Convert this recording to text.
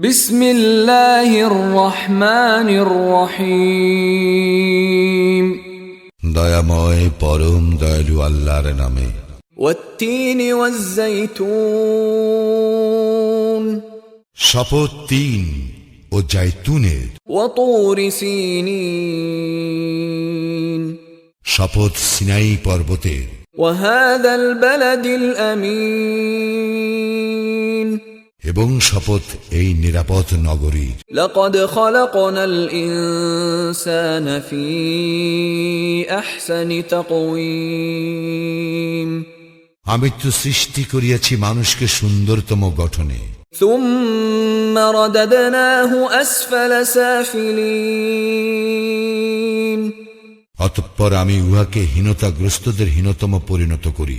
بسم الله الرحمن الرحيم دايا موي بروم دايلو الله رنامي والتين والزيتون شابو التين او وطور سينين شابو سيناي بربوتي وهذا البلد الأمين এবং শপথ এই নিরাপদ নগরী لقد خلقنا الانسان في احسن تقويم আমি তো সৃষ্টি করিয়াছি মানুষকে সুন্দরতম গঠনে ثم رددناه اسفل سافلين অতঃপর আমি উহাকে হীনতাগ্রস্তদের হীনতম পরিণত করি